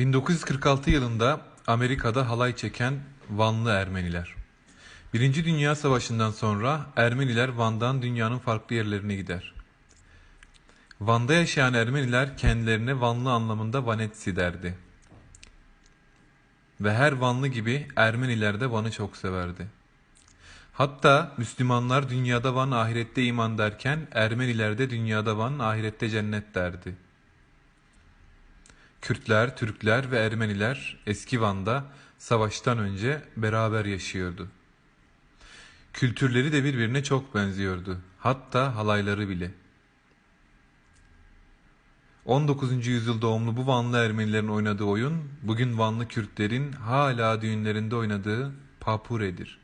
1946 yılında Amerika'da halay çeken Vanlı Ermeniler. Birinci Dünya Savaşı'ndan sonra Ermeniler Van'dan dünyanın farklı yerlerine gider. Van'da yaşayan Ermeniler kendilerine Vanlı anlamında Vanetsi derdi. Ve her Vanlı gibi Ermeniler de Van'ı çok severdi. Hatta Müslümanlar dünyada Van ahirette iman derken Ermeniler de dünyada Van ahirette cennet derdi. Kürtler, Türkler ve Ermeniler eski Van'da savaştan önce beraber yaşıyordu. Kültürleri de birbirine çok benziyordu. Hatta halayları bile. 19. yüzyıl doğumlu bu Vanlı Ermenilerin oynadığı oyun, bugün Vanlı Kürtlerin hala düğünlerinde oynadığı papuredir.